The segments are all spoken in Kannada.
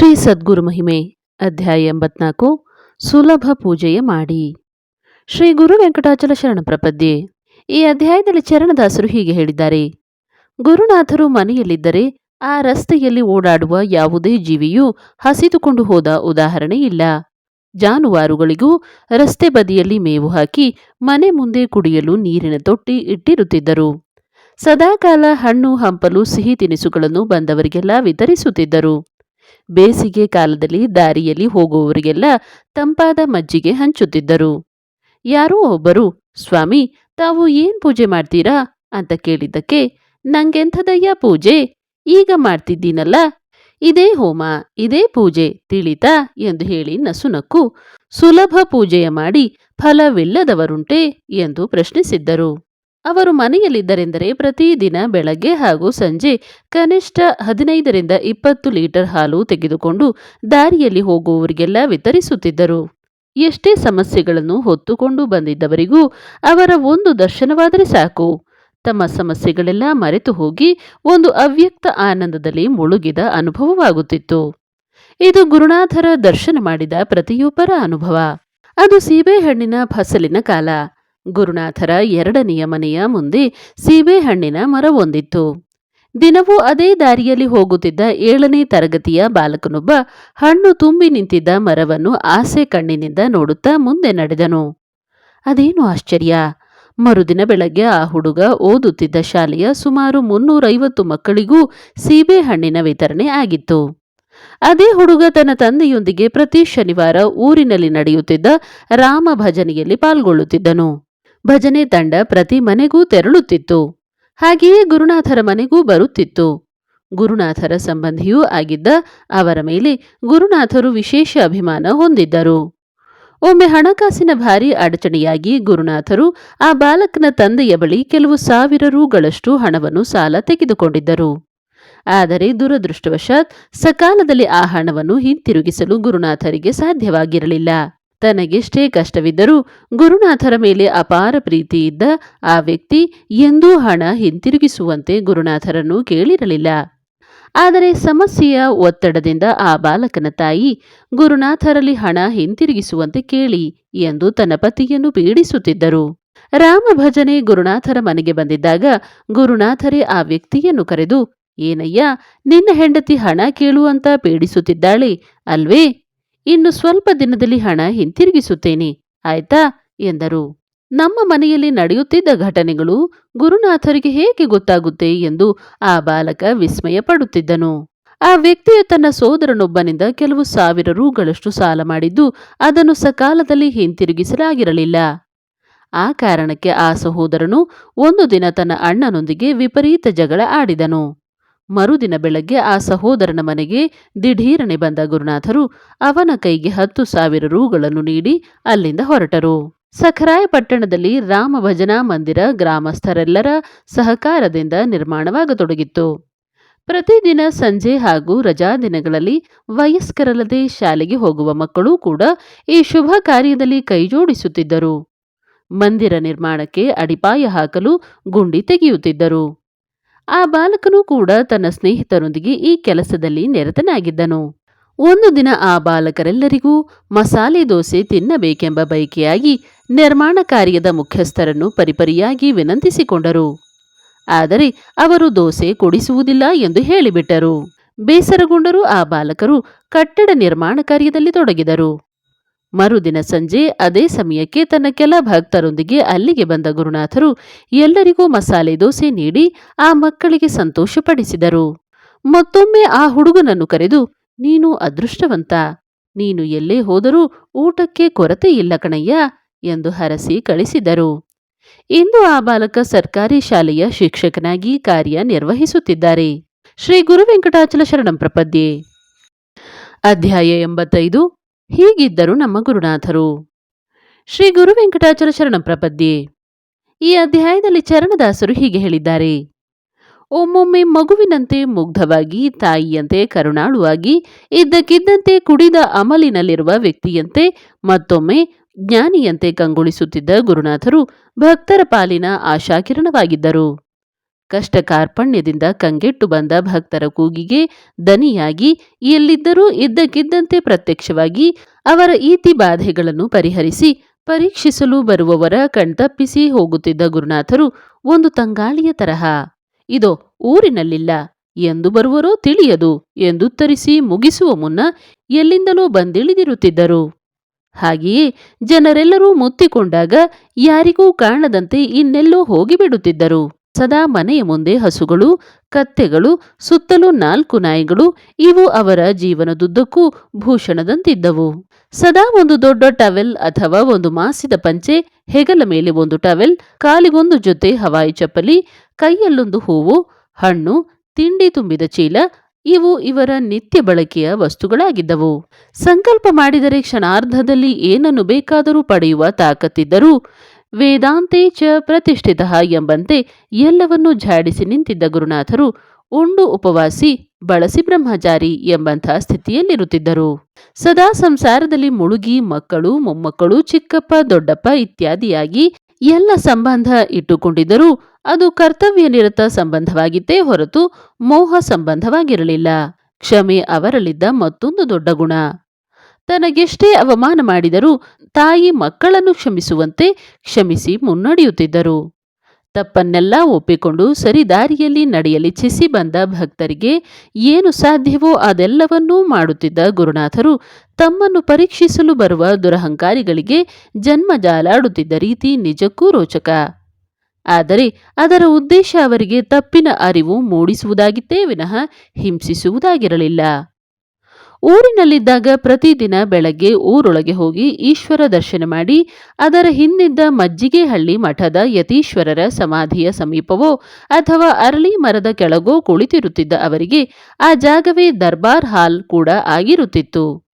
ಶ್ರೀ ಸದ್ಗುರು ಮಹಿಮೆ, ಅಧ್ಯಾಯ ಎಂಬತ್ನಾಲ್ಕು, ಸುಲಭ ಪೂಜೆಯ ಮಾಡಿ. ಶ್ರೀ ಗುರು ವೆಂಕಟಾಚಲ ಶರಣ ಪ್ರಪದ್ಯೆ. ಈ ಅಧ್ಯಾಯದಲ್ಲಿ ಚರಣದಾಸರು ಹೀಗೆ ಹೇಳಿದ್ದಾರೆ. ಗುರುನಾಥರು ಮನೆಯಲ್ಲಿದ್ದರೆ ಆ ರಸ್ತೆಯಲ್ಲಿ ಓಡಾಡುವ ಯಾವುದೇ ಜೀವಿಯೂ ಹಸಿದುಕೊಂಡು ಹೋದ ಉದಾಹರಣೆ ಇಲ್ಲ. ಜಾನುವಾರುಗಳಿಗೂ ರಸ್ತೆ ಬದಿಯಲ್ಲಿ ಮೇವು ಹಾಕಿ ಮನೆ ಮುಂದೆ ಕುಡಿಯಲು ನೀರಿನ ತೊಟ್ಟಿ ಇಟ್ಟಿರುತ್ತಿದ್ದರು. ಸದಾಕಾಲ ಹಣ್ಣು, ಹಂಪಲು, ಸಿಹಿ ತಿನಿಸುಗಳನ್ನು ಬಂದವರಿಗೆಲ್ಲ ವಿತರಿಸುತ್ತಿದ್ದರು. ಬೇಸಿಗೆ ಕಾಲದಲ್ಲಿ ದಾರಿಯಲ್ಲಿ ಹೋಗುವವರಿಗೆಲ್ಲ ತಂಪಾದ ಮಜ್ಜಿಗೆ ಹಂಚುತ್ತಿದ್ದರು. ಯಾರೋ ಒಬ್ಬರು, ಸ್ವಾಮಿ, ತಾವು ಏನ್ ಪೂಜೆ ಮಾಡ್ತೀರಾ? ಅಂತ ಕೇಳಿದ್ದಕ್ಕೆ, ನಂಗೆಂಥದಯ್ಯ ಪೂಜೆ? ಈಗ ಮಾಡ್ತಿದ್ದೀನಲ್ಲ? ಇದೇ ಹೋಮ, ಇದೇ ಪೂಜೆ, ತಿಳಿತಾ? ಎಂದು ಹೇಳಿ ನಸುನಕ್ಕು ಸುಲಭ ಪೂಜೆಯ ಮಾಡಿ ಫಲವಿಲ್ಲದವರುಂಟೆ? ಎಂದು ಪ್ರಶ್ನಿಸಿದ್ದರು. ಅವರು ಮನೆಯಲ್ಲಿದ್ದರೆಂದರೆ ಪ್ರತಿದಿನ ಬೆಳಗ್ಗೆ ಹಾಗೂ ಸಂಜೆ ಕನಿಷ್ಠ ಹದಿನೈದರಿಂದ ಇಪ್ಪತ್ತು ಲೀಟರ್ ಹಾಲು ತೆಗೆದುಕೊಂಡು ದಾರಿಯಲ್ಲಿ ಹೋಗುವವರಿಗೆಲ್ಲ ವಿತರಿಸುತ್ತಿದ್ದರು. ಎಷ್ಟೇ ಸಮಸ್ಯೆಗಳನ್ನು ಹೊತ್ತುಕೊಂಡು ಬಂದಿದ್ದವರಿಗೂ ಅವರ ಒಂದು ದರ್ಶನವಾದರೆ ಸಾಕು. ತಮ್ಮ ಸಮಸ್ಯೆಗಳೆಲ್ಲ ಮರೆತು ಹೋಗಿ ಒಂದು ಅವ್ಯಕ್ತ ಆನಂದದಲ್ಲಿ ಮುಳುಗಿದ ಅನುಭವವಾಗುತ್ತಿತ್ತು. ಇದು ಗುರುನಾಥರ ದರ್ಶನ ಮಾಡಿದ ಪ್ರತಿಯೊಬ್ಬರ ಅನುಭವ. ಅದು ಸೀಬೆಹಣ್ಣಿನ ಫಸಲಿನ ಕಾಲ. ಗುರುನಾಥರ ಎರಡನೆಯ ಮನೆಯ ಮುಂದೆ ಸೀಬೆಹಣ್ಣಿನ ಮರವೊಂದಿತ್ತು ದಿನವೂ ಅದೇ ದಾರಿಯಲ್ಲಿ ಹೋಗುತ್ತಿದ್ದ ಏಳನೇ ತರಗತಿಯ ಬಾಲಕನೊಬ್ಬ ಹಣ್ಣು ತುಂಬಿ ನಿಂತಿದ್ದ ಮರವನ್ನು ಆಸೆ ಕಣ್ಣಿನಿಂದ ನೋಡುತ್ತಾ ಮುಂದೆ ನಡೆದನು. ಅದೇನು ಆಶ್ಚರ್ಯ? ಮರುದಿನ ಬೆಳಗ್ಗೆ ಆ ಹುಡುಗ ಓದುತ್ತಿದ್ದ ಶಾಲೆಯ ಸುಮಾರು ಮುನ್ನೂರೈವತ್ತು ಮಕ್ಕಳಿಗೂ ಸೀಬೆಹಣ್ಣಿನ ವಿತರಣೆ ಆಗಿತ್ತು. ಅದೇ ಹುಡುಗ ತನ್ನ ತಂದೆಯೊಂದಿಗೆ ಪ್ರತಿ ಶನಿವಾರ ಊರಿನಲ್ಲಿ ನಡೆಯುತ್ತಿದ್ದ ರಾಮ ಭಜನೆಯಲ್ಲಿ ಪಾಲ್ಗೊಳ್ಳುತ್ತಿದ್ದನು. ಭಜನೆ ತಂಡ ಪ್ರತಿ ಮನೆಗೂ ತೆರಳುತ್ತಿತ್ತು. ಹಾಗೆಯೇ ಗುರುನಾಥರ ಮನೆಗೂ ಬರುತ್ತಿತ್ತು. ಗುರುನಾಥರ ಸಂಬಂಧಿಯೂ ಆಗಿದ್ದ ಅವರ ಮೇಲೆ ಗುರುನಾಥರು ವಿಶೇಷ ಅಭಿಮಾನ ಹೊಂದಿದ್ದರು. ಒಮ್ಮೆ ಹಣಕಾಸಿನ ಭಾರಿ ಅಡಚಣೆಯಾಗಿ ಗುರುನಾಥರು ಆ ಬಾಲಕನ ತಂದೆಯ ಬಳಿ ಕೆಲವು ಸಾವಿರ ರೂಗಳಷ್ಟು ಹಣವನ್ನು ಸಾಲ ತೆಗೆದುಕೊಂಡಿದ್ದರು. ಆದರೆ ದುರದೃಷ್ಟವಶಾತ್ ಸಕಾಲದಲ್ಲಿ ಆ ಹಣವನ್ನು ಹಿಂತಿರುಗಿಸಲು ಗುರುನಾಥರಿಗೆ ಸಾಧ್ಯವಾಗಿರಲಿಲ್ಲ. ತನಗೆಷ್ಟೇ ಕಷ್ಟವಿದ್ದರೂ ಗುರುನಾಥರ ಮೇಲೆ ಅಪಾರ ಪ್ರೀತಿ ಇದ್ದ ಆ ವ್ಯಕ್ತಿ ಎಂದೂ ಹಣ ಹಿಂತಿರುಗಿಸುವಂತೆ ಗುರುನಾಥರನ್ನು ಕೇಳಿರಲಿಲ್ಲ. ಆದರೆ ಸಮಸ್ಯೆಯ ಒತ್ತಡದಿಂದ ಆ ಬಾಲಕನ ತಾಯಿ ಗುರುನಾಥರಲ್ಲಿ ಹಣ ಹಿಂತಿರುಗಿಸುವಂತೆ ಕೇಳಿ ಎಂದು ತನ್ನ ಪತಿಯನ್ನು ಪೀಡಿಸುತ್ತಿದ್ದರು. ರಾಮ ಭಜನೆ ಗುರುನಾಥರ ಮನೆಗೆ ಬಂದಿದ್ದಾಗ ಗುರುನಾಥರೇ ಆ ವ್ಯಕ್ತಿಯನ್ನು ಕರೆದು, ಏನಯ್ಯ, ನಿನ್ನ ಹೆಂಡತಿ ಹಣ ಕೇಳುವಂತ ಪೀಡಿಸುತ್ತಿದ್ದಾಳೆ ಅಲ್ವೇ? ಇನ್ನು ಸ್ವಲ್ಪ ದಿನದಲ್ಲಿ ಹಣ ಹಿಂತಿರುಗಿಸುತ್ತೇನೆ, ಆಯ್ತಾ? ಎಂದರು. ನಮ್ಮ ಮನೆಯಲ್ಲಿ ನಡೆಯುತ್ತಿದ್ದ ಘಟನೆಗಳು ಗುರುನಾಥರಿಗೆ ಹೇಗೆ ಗೊತ್ತಾಗುತ್ತೆ ಎಂದು ಆ ಬಾಲಕ ವಿಸ್ಮಯ ಪಡುತ್ತಿದ್ದನು. ಆ ವ್ಯಕ್ತಿಯು ತನ್ನ ಸೋದರನೊಬ್ಬನಿಂದ ಕೆಲವು ಸಾವಿರ ರೂಗಳಷ್ಟು ಸಾಲ ಮಾಡಿದ್ದು ಅದನ್ನು ಸಕಾಲದಲ್ಲಿ ಹಿಂತಿರುಗಿಸಲಾಗಿರಲಿಲ್ಲ. ಆ ಕಾರಣಕ್ಕೆ ಆ ಸಹೋದರನು ಒಂದು ದಿನ ತನ್ನ ಅಣ್ಣನೊಂದಿಗೆ ವಿಪರೀತ ಜಗಳ ಆಡಿದನು. ಮರುದಿನ ಬೆಳಗ್ಗೆ ಆ ಸಹೋದರನ ಮನೆಗೆ ದಿಢೀರನೆ ಬಂದ ಗುರುನಾಥರು ಅವನ ಕೈಗೆ ಹತ್ತು ಸಾವಿರ ರೂಗಳನ್ನು ನೀಡಿ ಅಲ್ಲಿಂದ ಹೊರಟರು. ಸಖರಾಯ ಪಟ್ಟಣದಲ್ಲಿ ರಾಮ ಭಜನಾ ಮಂದಿರ ಗ್ರಾಮಸ್ಥರೆಲ್ಲರ ಸಹಕಾರದಿಂದ ನಿರ್ಮಾಣವಾಗತೊಡಗಿತ್ತು. ಪ್ರತಿದಿನ ಸಂಜೆ ಹಾಗೂ ರಜಾ ದಿನಗಳಲ್ಲಿ ವಯಸ್ಕರಲ್ಲದೆ ಶಾಲೆಗೆ ಹೋಗುವ ಮಕ್ಕಳೂ ಕೂಡ ಈ ಶುಭ ಕಾರ್ಯದಲ್ಲಿ ಕೈಜೋಡಿಸುತ್ತಿದ್ದರು. ಮಂದಿರ ನಿರ್ಮಾಣಕ್ಕೆ ಅಡಿಪಾಯ ಹಾಕಲು ಗುಂಡಿ ತೆಗೆಯುತ್ತಿದ್ದರು. ಆ ಬಾಲಕನು ಕೂಡ ತನ್ನ ಸ್ನೇಹಿತರೊಂದಿಗೆ ಈ ಕೆಲಸದಲ್ಲಿ ನಿರತನಾಗಿದ್ದನು. ಒಂದು ದಿನ ಆ ಬಾಲಕರೆಲ್ಲರಿಗೂ ಮಸಾಲೆ ದೋಸೆ ತಿನ್ನಬೇಕೆಂಬ ಬಯಕೆಯಾಗಿ ನಿರ್ಮಾಣ ಕಾರ್ಯದ ಮುಖ್ಯಸ್ಥರನ್ನು ಪರಿಪರಿಯಾಗಿ ವಿನಂತಿಸಿಕೊಂಡರು. ಆದರೆ ಅವರು ದೋಸೆ ಕೊಡಿಸುವುದಿಲ್ಲ ಎಂದು ಹೇಳಿಬಿಟ್ಟರು. ಬೇಸರಗೊಂಡರೂ ಆ ಬಾಲಕರು ಕಟ್ಟಡ ನಿರ್ಮಾಣ ಕಾರ್ಯದಲ್ಲಿ ತೊಡಗಿದರು. ಮರುದಿನ ಸಂಜೆ ಅದೇ ಸಮಯಕ್ಕೆ ತನ್ನ ಕೆಲ ಭಕ್ತರೊಂದಿಗೆ ಅಲ್ಲಿಗೆ ಬಂದ ಗುರುನಾಥರು ಎಲ್ಲರಿಗೂ ಮಸಾಲೆ ದೋಸೆ ನೀಡಿ ಆ ಮಕ್ಕಳಿಗೆ ಸಂತೋಷಪಡಿಸಿದರು. ಮತ್ತೊಮ್ಮೆ ಆ ಹುಡುಗನನ್ನು ಕರೆದು, ನೀನು ಅದೃಷ್ಟವಂತ. ನೀನು ಎಲ್ಲೇ ಹೋದರೂ ಊಟಕ್ಕೆ ಕೊರತೆ ಇಲ್ಲ ಕಣಯ್ಯ ಎಂದು ಹರಸಿ ಕಳಿಸಿದರು. ಇಂದು ಆ ಬಾಲಕ ಸರ್ಕಾರಿ ಶಾಲೆಯ ಶಿಕ್ಷಕನಾಗಿ ಕಾರ್ಯ ನಿರ್ವಹಿಸುತ್ತಿದ್ದಾರೆ ಶ್ರೀ ಗುರು ವೆಂಕಟಾಚಲ ಶರಣಂ ಪ್ರಪದ್ಯೆ. ಅಧ್ಯಾಯ ಎಂಬತ್ತೈದು. ಹೀಗಿದ್ದರು ನಮ್ಮ ಗುರುನಾಥರು. ಶ್ರೀ ಗುರು ವೆಂಕಟಾಚಲ ಶರಣ ಪ್ರಪದ್ಯೆ. ಈ ಅಧ್ಯಾಯದಲ್ಲಿ ಚರಣದಾಸರು ಹೀಗೆ ಹೇಳಿದ್ದಾರೆ. ಒಮ್ಮೊಮ್ಮೆ ಮಗುವಿನಂತೆ ಮುಗ್ಧವಾಗಿ, ತಾಯಿಯಂತೆ ಕರುಣಾಳುವಾಗಿ, ಇದ್ದಕ್ಕಿದ್ದಂತೆ ಕುಡಿದ ಅಮಲಿನಲ್ಲಿರುವ ವ್ಯಕ್ತಿಯಂತೆ, ಮತ್ತೊಮ್ಮೆ ಜ್ಞಾನಿಯಂತೆ ಕಂಗೊಳಿಸುತ್ತಿದ್ದ ಗುರುನಾಥರು ಭಕ್ತರ ಪಾಲಿನ ಆಶಾಕಿರಣವಾಗಿದ್ದರು. ಕಷ್ಟ ಕಾರ್ಪಣ್ಯದಿಂದ ಕಂಗೆಟ್ಟು ಬಂದ ಭಕ್ತರ ಕೂಗಿಗೆ ದನಿಯಾಗಿ ಎಲ್ಲಿದ್ದರೂ ಇದ್ದಕ್ಕಿದ್ದಂತೆ ಪ್ರತ್ಯಕ್ಷವಾಗಿ ಅವರ ಈತಿ ಬಾಧೆಗಳನ್ನು ಪರಿಹರಿಸಿ ಪರೀಕ್ಷಿಸಲು ಬರುವವರ ಕಣ್ತಪ್ಪಿಸಿ ಹೋಗುತ್ತಿದ್ದ ಗುರುನಾಥರು ಒಂದು ತಂಗಾಳಿಯ ತರಹ. ಇದೋ, ಊರಿನಲ್ಲಿಲ್ಲ. ಎಂದು ಬರುವರೋ ತಿಳಿಯದು. ಎಂದುತ್ತರಿಸಿ ಮುಗಿಸುವ ಮುನ್ನ ಎಲ್ಲಿಂದಲೋ ಬಂದಿಳಿದಿರುತ್ತಿದ್ದರು. ಹಾಗೆಯೇ ಜನರೆಲ್ಲರೂ ಮುತ್ತಿಕೊಂಡಾಗ ಯಾರಿಗೂ ಕಾಣದಂತೆ ಇನ್ನೆಲ್ಲೋ ಹೋಗಿಬಿಡುತ್ತಿದ್ದರು. ಸದಾ ಮನೆಯ ಮುಂದೆ ಹಸುಗಳು, ಕತ್ತೆಗಳು, ಸುತ್ತಲೂ ನಾಲ್ಕು ನಾಯಿಗಳು, ಇವು ಅವರ ಜೀವನದುದ್ದಕ್ಕೂ ಭೂಷಣದಂತಿದ್ದವು. ಸದಾ ಒಂದು ದೊಡ್ಡ ಟವೆಲ್ ಅಥವಾ ಒಂದು ಮಾಸಿದ ಪಂಚೆ, ಹೆಗಲ ಮೇಲೆ ಒಂದು ಟವೆಲ್, ಕಾಲಿಗೊಂದು ಜೊತೆ ಹವಾಯಿ ಚಪ್ಪಲಿ, ಕೈಯಲ್ಲೊಂದು ಹೂವು, ಹಣ್ಣು, ತಿಂಡಿ ತುಂಬಿದ ಚೀಲ, ಇವು ಇವರ ನಿತ್ಯ ಬಳಕೆಯ ವಸ್ತುಗಳಾಗಿದ್ದವು. ಸಂಕಲ್ಪ ಮಾಡಿದರೆ ಕ್ಷಣಾರ್ಧದಲ್ಲಿ ಏನನ್ನು ಬೇಕಾದರೂ ಪಡೆಯುವ ತಾಕತ್ತಿದ್ದರೂ ವೇದಾಂತೆ ಚ ಪ್ರತಿಷ್ಠಿತ ಎಂಬಂತೆ ಎಲ್ಲವನ್ನೂ ಝಾಡಿಸಿ ನಿಂತಿದ್ದ ಗುರುನಾಥರು ಉಂಡು ಉಪವಾಸಿ ಬಳಸಿ ಬ್ರಹ್ಮಚಾರಿ ಎಂಬಂತಹ ಸ್ಥಿತಿಯಲ್ಲಿರುತ್ತಿದ್ದರು. ಸದಾ ಸಂಸಾರದಲ್ಲಿ ಮುಳುಗಿ ಮಕ್ಕಳು, ಮೊಮ್ಮಕ್ಕಳು, ಚಿಕ್ಕಪ್ಪ, ದೊಡ್ಡಪ್ಪ ಇತ್ಯಾದಿಯಾಗಿ ಎಲ್ಲ ಸಂಬಂಧ ಇಟ್ಟುಕೊಂಡಿದ್ದರೂ ಅದು ಕರ್ತವ್ಯ ನಿರತ ಸಂಬಂಧವಾಗಿತ್ತೇ ಹೊರತು ಮೋಹ ಸಂಬಂಧವಾಗಿರಲಿಲ್ಲ. ಕ್ಷಮೆ ಅವರಲ್ಲಿದ್ದ ಮತ್ತೊಂದು ದೊಡ್ಡ ಗುಣ. ತನಗೆಷ್ಟೇ ಅವಮಾನ ಮಾಡಿದರೂ ತಾಯಿ ಮಕ್ಕಳನ್ನು ಕ್ಷಮಿಸುವಂತೆ ಕ್ಷಮಿಸಿ ಮುನ್ನಡೆಯುತ್ತಿದ್ದರು. ತಪ್ಪನ್ನೆಲ್ಲ ಒಪ್ಪಿಕೊಂಡು ಸರಿದಾರಿಯಲ್ಲಿ ನಡೆಯಲಿಚ್ಛಿಸಿ ಬಂದ ಭಕ್ತರಿಗೆ ಏನು ಸಾಧ್ಯವೋ ಅದೆಲ್ಲವನ್ನೂ ಮಾಡುತ್ತಿದ್ದ ಗುರುನಾಥರು ತಮ್ಮನ್ನು ಪರೀಕ್ಷಿಸಲು ಬರುವ ದುರಹಂಕಾರಿಗಳಿಗೆ ಜನ್ಮ ಜಾಲಾಡುತ್ತಿದ್ದ ರೀತಿ ನಿಜಕ್ಕೂ ರೋಚಕ. ಆದರೆ ಅದರ ಉದ್ದೇಶ ಅವರಿಗೆ ತಪ್ಪಿನ ಅರಿವು ಮೂಡಿಸುವುದಾಗಿತ್ತೇ ವಿನಃ ಹಿಂಸಿಸುವುದಾಗಿರಲಿಲ್ಲ. ಊರಿನಲ್ಲಿದ್ದಾಗ ಪ್ರತಿದಿನ ಬೆಳಗ್ಗೆ ಊರೊಳಗೆ ಹೋಗಿ ಈಶ್ವರ ದರ್ಶನ ಮಾಡಿ, ಅದರ ಹಿಂದಿದ್ದ ಮಜ್ಜಿಗೆಹಳ್ಳಿ ಮಠದ ಯತೀಶ್ವರರ ಸಮಾಧಿಯ ಸಮೀಪವೋ ಅಥವಾ ಅರಳಿ ಮರದ ಕೆಳಗೋ ಕುಳಿತಿರುತ್ತಿದ್ದ ಅವರಿಗೆ ಆ ಜಾಗವೇ ದರ್ಬಾರ್ ಹಾಲ್ ಕೂಡ ಆಗಿರುತ್ತಿತ್ತು.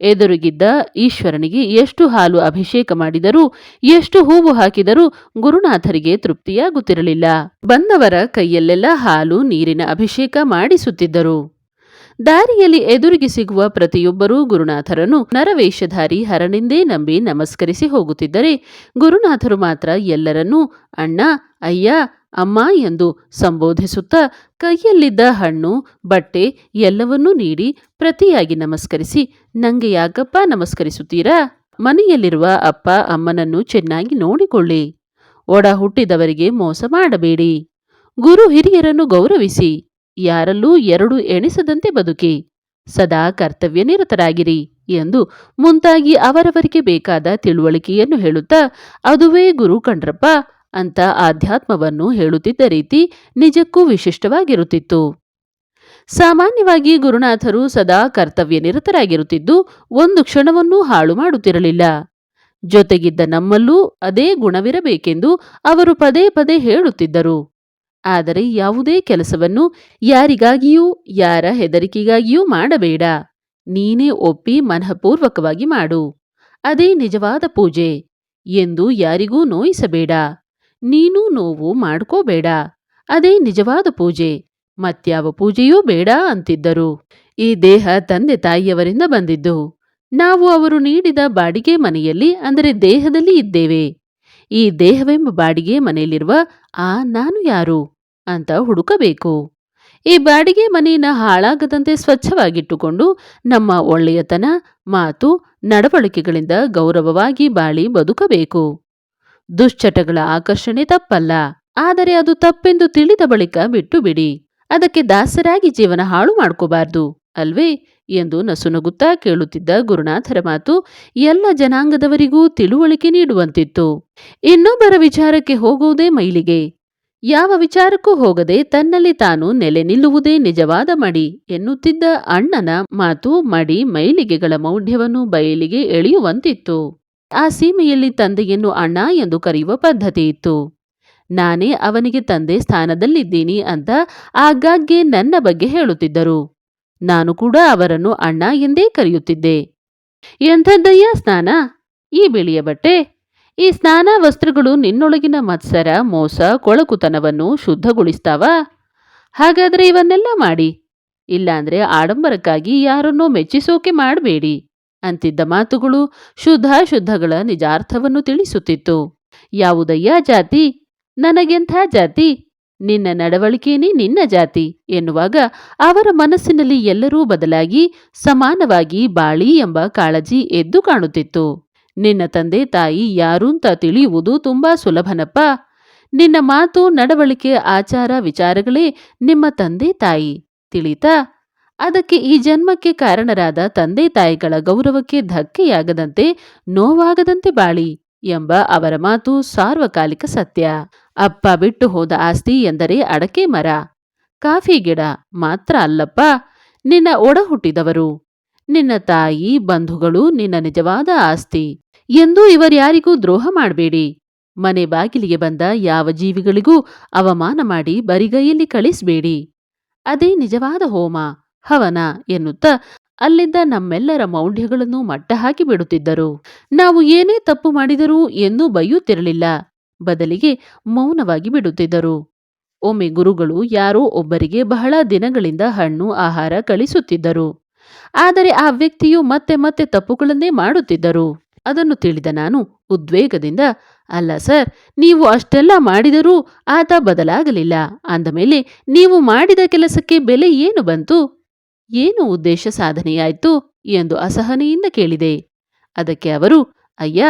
ಎದುರುಗಿದ್ದ ಈಶ್ವರನಿಗೆ ಎಷ್ಟು ಹಾಲು ಅಭಿಷೇಕ ಮಾಡಿದರೂ, ಎಷ್ಟು ಹೂವು ಹಾಕಿದರೂ ಗುರುನಾಥರಿಗೆ ತೃಪ್ತಿಯಾಗುತ್ತಿರಲಿಲ್ಲ. ಬಂದವರ ಕೈಯಲ್ಲೆಲ್ಲ ಹಾಲು ನೀರಿನ ಅಭಿಷೇಕ ಮಾಡಿಸುತ್ತಿದ್ದರು. ದಾರಿಯಲ್ಲಿ ಎದುರಿಗೆ ಸಿಗುವ ಪ್ರತಿಯೊಬ್ಬರೂ ಗುರುನಾಥರನ್ನು ನರವೇಷಧಾರಿ ಹರನೆಂದೇ ನಂಬಿ ನಮಸ್ಕರಿಸಿ ಹೋಗುತ್ತಿದ್ದರೆ ಗುರುನಾಥರು ಮಾತ್ರ ಎಲ್ಲರನ್ನೂ ಅಣ್ಣ, ಅಯ್ಯ, ಅಮ್ಮ ಎಂದು ಸಂಬೋಧಿಸುತ್ತಾ ಕೈಯಲ್ಲಿದ್ದ ಹಣ್ಣು, ಬಟ್ಟೆ ಎಲ್ಲವನ್ನೂ ನೀಡಿ ಪ್ರತಿಯಾಗಿ ನಮಸ್ಕರಿಸಿ ನಂಗೆ ಯಾಕಪ್ಪ ನಮಸ್ಕರಿಸುತ್ತೀರಾ? ಮನೆಯಲ್ಲಿರುವ ಅಪ್ಪ, ಅಮ್ಮನನ್ನು ಚೆನ್ನಾಗಿ ನೋಡಿಕೊಳ್ಳಿ. ಒಡ ಹುಟ್ಟಿದವರಿಗೆ ಮೋಸ ಮಾಡಬೇಡಿ. ಗುರು ಹಿರಿಯರನ್ನು ಗೌರವಿಸಿ. ಯಾರಲ್ಲೂ ಎರಡು ಎಣಿಸದಂತೆ ಬದುಕಿ, ಸದಾ ಕರ್ತವ್ಯ ನಿರತರಾಗಿರಿ ಎಂದು ಮುಂತಾಗಿ ಅವರವರಿಗೆ ಬೇಕಾದ ತಿಳುವಳಿಕೆಯನ್ನು ಹೇಳುತ್ತಾ, ಅದುವೇ ಗುರು ಕಂಡ್ರಪ್ಪ ಅಂತ ಆಧ್ಯಾತ್ಮವನ್ನು ಹೇಳುತ್ತಿದ್ದ ರೀತಿ ನಿಜಕ್ಕೂ ವಿಶಿಷ್ಟವಾಗಿರುತ್ತಿತ್ತು. ಸಾಮಾನ್ಯವಾಗಿ ಗುರುನಾಥರು ಸದಾ ಕರ್ತವ್ಯ ನಿರತರಾಗಿರುತ್ತಿದ್ದು ಒಂದು ಕ್ಷಣವನ್ನೂ ಹಾಳು ಮಾಡುತ್ತಿರಲಿಲ್ಲ. ಜೊತೆಗಿದ್ದ ನಮ್ಮಲ್ಲೂ ಅದೇ ಗುಣವಿರಬೇಕೆಂದು ಅವರು ಪದೇ ಪದೇ ಹೇಳುತ್ತಿದ್ದರು. ಆದರೆ ಯಾವುದೇ ಕೆಲಸವನ್ನು ಯಾರಿಗಾಗಿಯೂ, ಯಾರ ಹೆದರಿಕೆಗಾಗಿಯೂ ಮಾಡಬೇಡ. ನೀನೇ ಒಪ್ಪಿ ಮನಃಪೂರ್ವಕವಾಗಿ ಮಾಡು. ಅದೇ ನಿಜವಾದ ಪೂಜೆ. ಎಂದು ಯಾರಿಗೂ ನೋಯಿಸಬೇಡ. ನೀನೂ ನೋವು ಮಾಡ್ಕೋಬೇಡ. ಅದೇ ನಿಜವಾದ ಪೂಜೆ. ಮತ್ಯಾವ ಪೂಜೆಯೂ ಬೇಡ ಅಂತಿದ್ದರು. ಈ ದೇಹ ತಂದೆ ತಾಯಿಯವರಿಂದ ಬಂದಿದ್ದು. ನಾವು ಅವರು ನೀಡಿದ ಬಾಡಿಗೆ ಮನೆಯಲ್ಲಿ, ಅಂದರೆ ದೇಹದಲ್ಲಿ ಇದ್ದೇವೆ. ಈ ದೇಹವೆಂಬ ಬಾಡಿಗೆ ಮನೆಯಲ್ಲಿರುವ ಆ ನಾನು ಯಾರು? ಅಂತ ಹುಡುಕಬೇಕು. ಈ ಬಾಡಿಗೆ ಮನೆಯನ್ನು ಹಾಳಾಗದಂತೆ ಸ್ವಚ್ಛವಾಗಿಟ್ಟುಕೊಂಡು ನಮ್ಮ ಒಳ್ಳೆಯತನ, ಮಾತು, ನಡವಳಿಕೆಗಳಿಂದ ಗೌರವವಾಗಿ ಬಾಳಿ ಬದುಕಬೇಕು. ದುಶ್ಚಟಗಳ ಆಕರ್ಷಣೆ ತಪ್ಪಲ್ಲ, ಆದರೆ ಅದು ತಪ್ಪೆಂದು ತಿಳಿದ ಬಳಿಕ ಬಿಟ್ಟು ಬಿಡಿ ಅದಕ್ಕೆ ದಾಸರಾಗಿ ಜೀವನ ಹಾಳು ಮಾಡ್ಕೋಬಾರ್ದು, ಅಲ್ವೇ? ಎಂದು ನಸುನಗುತ್ತಾ ಕೇಳುತ್ತಿದ್ದ ಗುರುನಾಥರ ಮಾತು ಎಲ್ಲ ಜನಾಂಗದವರಿಗೂ ತಿಳುವಳಿಕೆ ನೀಡುವಂತಿತ್ತು. ಇನ್ನೊಬ್ಬರ ವಿಚಾರಕ್ಕೆ ಹೋಗುವುದೇ ಮೈಲಿಗೆ. ಯಾವ ವಿಚಾರಕ್ಕೂ ಹೋಗದೆ ತನ್ನಲ್ಲಿ ತಾನು ನೆಲೆ ನಿಲ್ಲುವುದೇ ನಿಜವಾದ ಮಡಿ ಎನ್ನುತ್ತಿದ್ದ ಅಣ್ಣನ ಮಾತು ಮಡಿ ಮೈಲಿಗೆಗಳ ಮೌಢ್ಯವನ್ನು ಬಯಲಿಗೆ ಎಳೆಯುವಂತಿತ್ತು. ಆ ಸೀಮೆಯಲ್ಲಿ ತಂದೆಯನ್ನು ಅಣ್ಣ ಎಂದು ಕರೆಯುವ ಪದ್ಧತಿ ಇತ್ತು. ನಾನೇ ಅವನಿಗೆ ತಂದೆ ಸ್ಥಾನದಲ್ಲಿದ್ದೀನಿ ಅಂತ ಆಗಾಗ್ಗೆ ನನ್ನ ಬಗ್ಗೆ ಹೇಳುತ್ತಿದ್ದರು. ನಾನು ಕೂಡ ಅವರನ್ನು ಅಣ್ಣ ಎಂದೇ ಕರೆಯುತ್ತಿದ್ದೆ. ಎಂಥದ್ದಯ್ಯ ಸ್ನಾನ? ಈ ಬಿಳಿಯ ಬಟ್ಟೆ? ಈ ಸ್ನಾನ ವಸ್ತ್ರಗಳು ನಿನ್ನೊಳಗಿನ ಮತ್ಸರ, ಮೋಸ, ಕೊಳಕುತನವನ್ನು ಶುದ್ಧಗೊಳಿಸ್ತಾವ? ಹಾಗಾದ್ರೆ ಇವನ್ನೆಲ್ಲ ಮಾಡಿ. ಇಲ್ಲಾಂದ್ರೆ ಆಡಂಬರಕ್ಕಾಗಿ ಯಾರನ್ನೋ ಮೆಚ್ಚಿಸೋಕೆ ಮಾಡಬೇಡಿ, ಅಂತಿದ್ದ ಮಾತುಗಳು ಶುದ್ಧ ಶುದ್ಧಗಳ ನಿಜಾರ್ಥವನ್ನು ತಿಳಿಸುತ್ತಿತ್ತು. ಯಾವುದಯ್ಯ ಜಾತಿ? ನನಗೆಂಥ ಜಾತಿ? ನಿನ್ನ ನಡವಳಿಕೆನೇ ನಿನ್ನ ಜಾತಿ, ಎನ್ನುವಾಗ ಅವರ ಮನಸ್ಸಿನಲ್ಲಿ ಎಲ್ಲರೂ ಬದಲಾಗಿ ಸಮಾನವಾಗಿ ಬಾಳಿ ಎಂಬ ಕಾಳಜಿ ಎದ್ದು ಕಾಣುತ್ತಿತ್ತು. ನಿನ್ನ ತಂದೆ ತಾಯಿ ಯಾರೂಂತ ತಿಳಿಯುವುದು ತುಂಬಾ ಸುಲಭನಪ್ಪ. ನಿನ್ನ ಮಾತು, ನಡವಳಿಕೆ, ಆಚಾರ, ವಿಚಾರಗಳೇ ನಿಮ್ಮ ತಂದೆ ತಾಯಿ, ತಿಳಿತಾ? ಅದಕ್ಕೆ ಈ ಜನ್ಮಕ್ಕೆ ಕಾರಣರಾದ ತಂದೆ ತಾಯಿಗಳ ಗೌರವಕ್ಕೆ ಧಕ್ಕೆಯಾಗದಂತೆ ನೋವಾಗದಂತೆ ಬಾಳಿ ಎಂಬ ಅವರ ಮಾತು ಸಾರ್ವಕಾಲಿಕ ಸತ್ಯ. ಅಪ್ಪ ಬಿಟ್ಟು ಹೋದ ಆಸ್ತಿ ಎಂದರೆ ಅಡಕೆ ಮರ. ಕಾಫಿ ಗಿಡ ಮಾತ್ರ ಅಲ್ಲಪ್ಪ, ನಿನ್ನ ಒಡಹುಟ್ಟಿದವರು. ನಿನ್ನ ತಾಯಿ, ಬಂಧುಗಳು ನಿನ್ನ ನಿಜವಾದ ಆಸ್ತಿ. ಎಂದೂ ಇವರ್ಯಾರಿಗೂ ದ್ರೋಹ ಮಾಡಬೇಡಿ. ಮನೆ ಬಾಗಿಲಿಗೆ ಬಂದ ಯಾವ ಜೀವಿಗಳಿಗೂ ಅವಮಾನ ಮಾಡಿ ಬರಿಗೈಯಲ್ಲಿ ಕಳಿಸಬೇಡಿ. ಅದೇ ನಿಜವಾದ ಹೋಮ, ಹವನ ಎನ್ನುತ್ತ ಅಲ್ಲಿದ್ದ ನಮ್ಮೆಲ್ಲರ ಮೌಢ್ಯಗಳನ್ನು ಮಟ್ಟಹಾಕಿ ಬಿಡುತ್ತಿದ್ದರು. ನಾವು ಏನೇ ತಪ್ಪು ಮಾಡಿದರೂ ಎಂದೂ ಬೈಯುತ್ತಿರಲಿಲ್ಲ ಬದಲಿಗೆ ಮೌನವಾಗಿ ಬಿಡುತ್ತಿದ್ದರು. ಒಮ್ಮೆ ಗುರುಗಳು ಯಾರೋ ಒಬ್ಬರಿಗೆ ಬಹಳ ದಿನಗಳಿಂದ ಹಣ್ಣು, ಆಹಾರ ಕಳಿಸುತ್ತಿದ್ದರು. ಆದರೆ ಆ ವ್ಯಕ್ತಿಯು ಮತ್ತೆ ಮತ್ತೆ ತಪ್ಪುಗಳನ್ನೇ ಮಾಡುತ್ತಿದ್ದರು. ಅದನ್ನು ತಿಳಿದ ನಾನು ಉದ್ವೇಗದಿಂದ, ಅಲ್ಲ ಸರ್, ನೀವು ಅಷ್ಟೆಲ್ಲ ಮಾಡಿದರೂ ಆತ ಬದಲಾಗಲಿಲ್ಲ. ಅಂದಮೇಲೆ ನೀವು ಮಾಡಿದ ಕೆಲಸಕ್ಕೆ ಬೆಲೆ ಏನು ಬಂತು? ಏನು ಉದ್ದೇಶ ಸಾಧನೆಯಾಯ್ತು? ಎಂದು ಅಸಹನೆಯಿಂದ ಕೇಳಿದೆ. ಅದಕ್ಕೆ ಅವರು, ಅಯ್ಯ,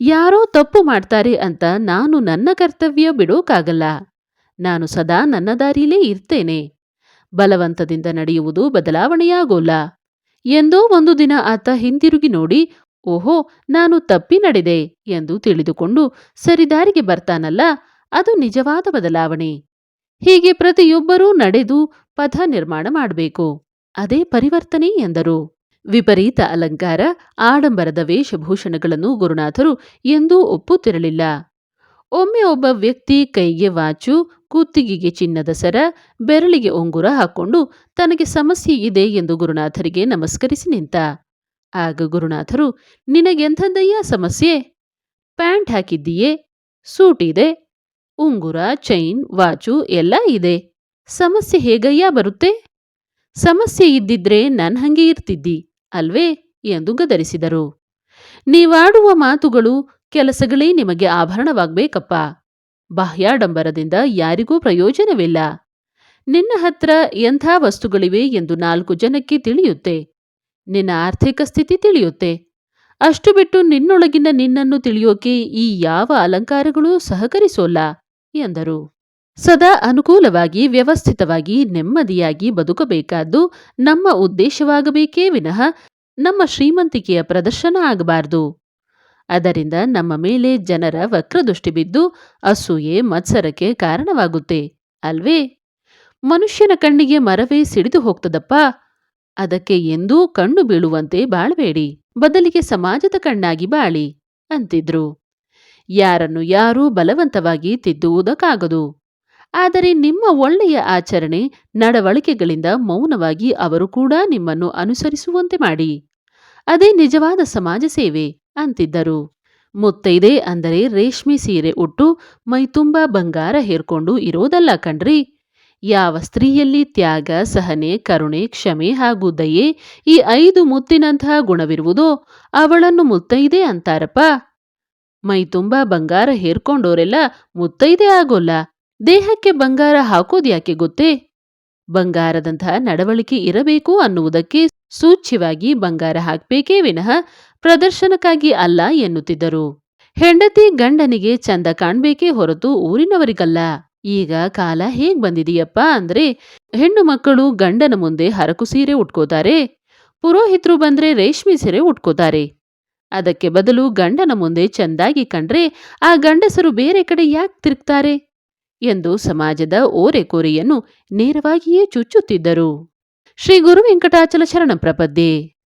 ಯಾರೋ ತಪ್ಪು ಮಾಡ್ತಾರೆ ಅಂತ ನಾನು ನನ್ನ ಕರ್ತವ್ಯ ಬಿಡೋಕಾಗಲ್ಲ. ನಾನು ಸದಾ ನನ್ನ ದಾರಿಲೇ ಇರ್ತೇನೆ. ಬಲವಂತದಿಂದ ನಡೆಯುವುದು ಬದಲಾವಣೆಯಾಗೋಲ್ಲ. ಎಂದೋ ಒಂದು ದಿನ ಆತ ಹಿಂದಿರುಗಿ ನೋಡಿ ಓಹೋ, ನಾನು ತಪ್ಪಿ ನಡೆದೆ ಎಂದು ತಿಳಿದುಕೊಂಡು ಸರಿದಾರಿಗೆ ಬರ್ತಾನಲ್ಲ, ಅದು ನಿಜವಾದ ಬದಲಾವಣೆ. ಹೀಗೆ ಪ್ರತಿಯೊಬ್ಬರೂ ನಡೆದು ಪಥ ನಿರ್ಮಾಣ ಮಾಡಬೇಕು. ಅದೇ ಪರಿವರ್ತನೆ ಎಂದರು. ವಿಪರೀತ ಅಲಂಕಾರ, ಆಡಂಬರದ ವೇಷಭೂಷಣಗಳನ್ನು ಗುರುನಾಥರು ಎಂದೂ ಒಪ್ಪುತ್ತಿರಲಿಲ್ಲ. ಒಮ್ಮೆ ಒಬ್ಬ ವ್ಯಕ್ತಿ ಕೈಗೆ ವಾಚು, ಕುತ್ತಿಗೆಗೆ ಚಿನ್ನದ ಸರ, ಬೆರಳಿಗೆ ಉಂಗುರ ಹಾಕೊಂಡು ತನಗೆ ಸಮಸ್ಯೆ ಇದೆ ಎಂದು ಗುರುನಾಥರಿಗೆ ನಮಸ್ಕರಿಸಿ ನಿಂತ ಆಗ ಗುರುನಾಥರು, ನಿನಗೆಂಥದ್ದಯ್ಯ ಸಮಸ್ಯೆ? ಪ್ಯಾಂಟ್ ಹಾಕಿದ್ದೀಯೇ? ಸೂಟ್ ಇದೆ? ಉಂಗುರ, ಚೈನ್, ವಾಚು ಎಲ್ಲ ಇದೆ. ಸಮಸ್ಯೆ ಹೇಗಯ್ಯ ಬರುತ್ತೆ? ಸಮಸ್ಯೆ ಇದ್ದಿದ್ರೆ ನಾನು ಹಂಗೆ ಇರ್ತಿದ್ದಿ, ಅಲ್ವೇ? ಎಂದು ಗದರಿಸಿದರು. ನೀವಾಡುವ ಮಾತುಗಳು ಕೆಲಸಗಳೇ ನಿಮಗೆ ಆಭರಣವಾಗ್ಬೇಕಪ್ಪ. ಬಾಹ್ಯಾಡಂಬರದಿಂದ ಯಾರಿಗೂ ಪ್ರಯೋಜನವಿಲ್ಲ. ನಿನ್ನ ಹತ್ರ ಎಂಥ ವಸ್ತುಗಳಿವೆ ಎಂದು ನಾಲ್ಕು ಜನಕ್ಕೆ ತಿಳಿಯುತ್ತೆ. ನಿನ್ನ ಆರ್ಥಿಕ ಸ್ಥಿತಿ ತಿಳಿಯುತ್ತೆ. ಅಷ್ಟು ಬಿಟ್ಟು ನಿನ್ನೊಳಗಿನ ನಿನ್ನನ್ನು ತಿಳಿಯೋಕೆ ಈ ಯಾವ ಅಲಂಕಾರಗಳೂ ಸಹಕರಿಸೋಲ್ಲ, ಎಂದರು. ಸದಾ ಅನುಕೂಲವಾಗಿ, ವ್ಯವಸ್ಥಿತವಾಗಿ, ನೆಮ್ಮದಿಯಾಗಿ ಬದುಕಬೇಕಾದ್ದು ನಮ್ಮ ಉದ್ದೇಶವಾಗಬೇಕೇ ವಿನಃ ನಮ್ಮ ಶ್ರೀಮಂತಿಕೆಯ ಪ್ರದರ್ಶನ ಆಗಬಾರದು. ಅದರಿಂದ ನಮ್ಮ ಮೇಲೆ ಜನರ ವಕ್ರದೃಷ್ಟಿ ಬಿದ್ದು ಅಸೂಯೆ ಮತ್ಸರಕ್ಕೆ ಕಾರಣವಾಗುತ್ತೆ, ಅಲ್ವೇ? ಮನುಷ್ಯನ ಕಣ್ಣಿಗೆ ಮರವೇ ಸಿಡಿದು ಹೋಗ್ತದಪ್ಪ? ಅದಕ್ಕೆ ಎಂದೂ ಕಣ್ಣು ಬೀಳುವಂತೆ ಬಾಳಬೇಡಿ, ಬದಲಿಗೆ ಸಮಾಜದ ಕಣ್ಣಾಗಿ ಬಾಳಿ, ಅಂತಿದ್ರು. ಯಾರನ್ನು ಯಾರೂ ಬಲವಂತವಾಗಿ ತಿದ್ದುವುದಕ್ಕಾಗದು. ಆದರೆ ನಿಮ್ಮ ಒಳ್ಳೆಯ ಆಚರಣೆ, ನಡವಳಿಕೆಗಳಿಂದ ಮೌನವಾಗಿ ಅವರು ಕೂಡ ನಿಮ್ಮನ್ನು ಅನುಸರಿಸುವಂತೆ ಮಾಡಿ. ಅದೇ ನಿಜವಾದ ಸಮಾಜ ಸೇವೆ, ಅಂತಿದ್ದರು. ಮುತ್ತೈದೆ ಅಂದರೆ ರೇಷ್ಮೆ ಸೀರೆ ಉಟ್ಟು ಮೈತುಂಬ ಬಂಗಾರ ಹೇರ್ಕೊಂಡು ಇರೋದಲ್ಲ ಕಣ್ರಿ. ಯಾವ ಸ್ತ್ರೀಯಲ್ಲಿ ತ್ಯಾಗ, ಸಹನೆ, ಕರುಣೆ, ಕ್ಷಮೆ ಹಾಗೂ ದಯೆ ಈ ಐದು ಮುತ್ತಿನಂತಹ ಗುಣವಿರುವುದೋ ಅವಳನ್ನು ಮುತ್ತೈದೆ ಅಂತಾರಪ್ಪ. ಮೈ ತುಂಬ ಬಂಗಾರ ಹೇರ್ಕೊಂಡೋರೆಲ್ಲ ಮುತ್ತೈದೆ ಆಗೋಲ್ಲ. ದೇಹಕ್ಕೆ ಬಂಗಾರ ಹಾಕೋದ್ಯಾಕೆ ಗೊತ್ತೇ? ಬಂಗಾರದಂತಹ ನಡವಳಿಕೆ ಇರಬೇಕು ಅನ್ನುವುದಕ್ಕೆ ಸೂಚ್ಯವಾಗಿ ಬಂಗಾರ ಹಾಕ್ಬೇಕೇ ವಿನಃ ಪ್ರದರ್ಶನಕ್ಕಾಗಿ ಅಲ್ಲ ಎನ್ನುತ್ತಿದ್ದರು. ಹೆಂಡತಿ ಗಂಡನಿಗೆ ಚಂದ ಕಾಣ್ಬೇಕೇ ಹೊರತು ಊರಿನವರಿಗಲ್ಲ. ಈಗ ಕಾಲ ಹೇಗ್ ಬಂದಿದೆಯಪ್ಪ ಅಂದ್ರೆ ಹೆಣ್ಣು ಮಕ್ಕಳು ಗಂಡನ ಮುಂದೆ ಹರಕು ಸೀರೆ ಉಟ್ಕೋತಾರೆ, ಪುರೋಹಿತರು ಬಂದ್ರೆ ರೇಷ್ಮೆ ಸೀರೆ ಉಟ್ಕೋತಾರೆ. ಅದಕ್ಕೆ ಬದಲು ಗಂಡನ ಮುಂದೆ ಚಂದಾಗಿ ಕಂಡ್ರೆ ಆ ಗಂಡಸರು ಬೇರೆ ಕಡೆ ಯಾಕೆ ತಿರುಗ್ತಾರೆ? ಎಂದು ಸಮಾಜದ ಓರೆಕೋರೆಯನ್ನು ನೇರವಾಗಿಯೇ ಚುಚ್ಚುತ್ತಿದ್ದರು. ಶ್ರೀ ಗುರು ವೆಂಕಟಾಚಲ ಶರಣ ಪ್ರಪದ್ಯೆ